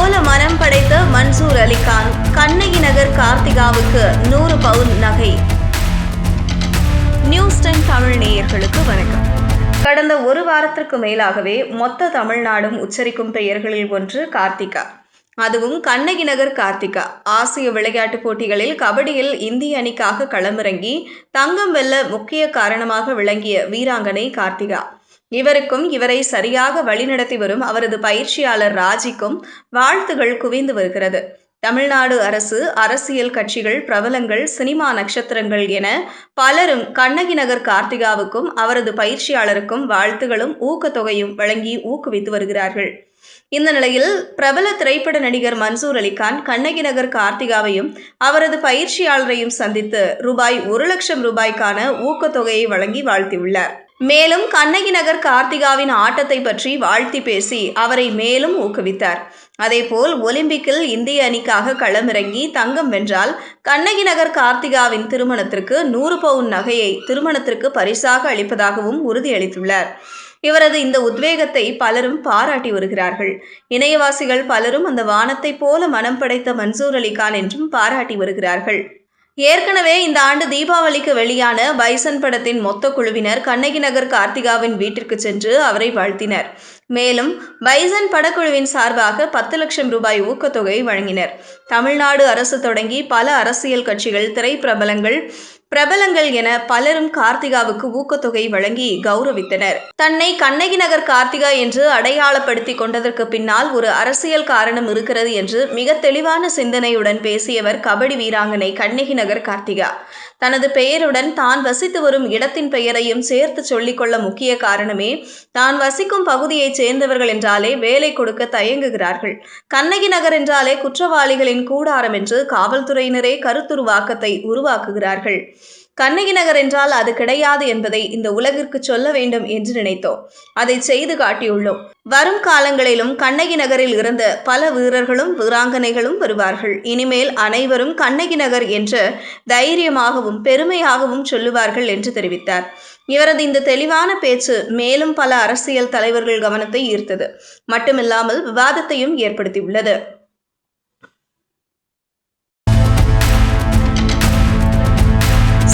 மனம் படைத்த மன்சூர் அலிகான் கண்ணகி நகர் கார்த்திகாவுக்கு நூறு பவுன் நகை. நியூஸ் டைம் தமிழ் நேயர்களுக்கு வணக்கம். கடந்த ஒரு வாரத்திற்கு மேலாகவே மொத்த தமிழ்நாடும் உச்சரிக்கும் பெயர்களில் ஒன்று கார்த்திகா. அதுவும் கண்ணகி நகர் கார்த்திகா. ஆசிய விளையாட்டுப் போட்டிகளில் கபடியில் இந்திய அணிக்காக களமிறங்கி தங்கம் வெல்ல முக்கிய காரணமாக விளங்கிய வீராங்கனை கார்த்திகா. இவருக்கும் இவரை சரியாக வழிநடத்தி வரும் அவரது பயிற்சியாளர் ராஜிக்கும் வாழ்த்துகள் குவிந்து வருகிறது. தமிழ்நாடு அரசு அரசியல் கட்சிகள் பிரபலங்கள் சினிமா நட்சத்திரங்கள் என பலரும் கண்ணகி நகர் கார்த்திகாவுக்கும் அவரது பயிற்சியாளருக்கும் வாழ்த்துகளும் ஊக்கத்தொகையும் வழங்கி ஊக்குவித்து வருகிறார்கள். இந்த நிலையில் பிரபல திரைப்பட நடிகர் மன்சூர் அலிகான் கண்ணகி நகர் கார்த்திகாவையும் அவரது பயிற்சியாளரையும் சந்தித்து ரூபாய் ஒரு லட்சம் ரூபாய்க்கான ஊக்கத்தொகையை வழங்கி வாழ்த்தியுள்ளார். மேலும் கண்ணகி நகர் கார்த்திகாவின் ஆட்டத்தை பற்றி வாழ்த்தி பேசி அவரை மேலும் ஊக்குவித்தார். அதேபோல் ஒலிம்பிக்கில் இந்திய அணிக்காக களமிறங்கி தங்கம் வென்றால் கண்ணகி நகர் கார்த்திகாவின் திருமணத்திற்கு நூறு பவுன் நகையை திருமணத்திற்கு பரிசாக அளிப்பதாகவும் உறுதியளித்துள்ளார். இவரது இந்த உத்வேகத்தை பலரும் பாராட்டி வருகிறார்கள். இணையவாசிகள் பலரும் அந்த வானத்தைப் போல மனம் படைத்த மன்சூர் அலிகான் என்றும் பாராட்டி வருகிறார்கள். ஏற்கனவே இந்த ஆண்டு தீபாவளிக்கு வெளியான பைசன் படத்தின் மொத்த குழுவினர் கண்ணகி நகர் கார்த்திகாவின் வீட்டிற்கு சென்று அவரை வாழ்த்தினர். மேலும் பைசன் படக்குழுவின் சார்பாக பத்து லட்சம் ரூபாய் ஊக்கத்தொகை வழங்கினர். தமிழ்நாடு அரசு தொடங்கி பல அரசியல் கட்சிகள் திரைப்பிரபலங்கள் பிரபலங்கள் என பலரும் கார்த்திகாவுக்கு ஊக்கத்தொகை வழங்கி கௌரவித்தனர். தன்னை கண்ணகி நகர் கார்த்திகா என்று அடையாளப்படுத்திக் கொண்டதற்கு பின்னால் ஒரு அரசியல் காரணம் இருக்கிறது என்று மிக தெளிவான சிந்தனையுடன் பேசியவர் கபடி வீராங்கனை கண்ணகி நகர் கார்த்திகா. தனது பெயருடன் தான் வசித்து வரும் இடத்தின் பெயரையும் சேர்த்து சொல்லிக்கொள்ள முக்கிய காரணமே தான் வசிக்கும் பகுதியைச் சேர்ந்தவர்கள் என்றாலே வேலை கொடுக்க தயங்குகிறார்கள். கண்ணகி நகர் என்றாலே குற்றவாளிகளின் கூடாரம் என்று காவல்துறையினரே கருத்துருவாக்கத்தை உருவாக்குகிறார்கள். கண்ணகி நகர் என்றால் அது கிடையாது என்பதை இந்த உலகிற்கு சொல்ல வேண்டும் என்று நினைத்தோம். அதை செய்து காட்டியுள்ளோம். வரும் காலங்களிலும் கண்ணகி நகரில் இருந்த பல வீரர்களும் வீராங்கனைகளும் வருவார்கள். இனிமேல் அனைவரும் கண்ணகி நகர் என்று தைரியமாகவும் பெருமையாகவும் சொல்லுவார்கள் என்று தெரிவித்தார். இவரது இந்த தெளிவான பேச்சு மேலும் பல அரசியல் தலைவர்கள் கவனத்தை ஈர்த்தது. மட்டுமில்லாமல் விவாதத்தையும் ஏற்படுத்தியுள்ளது.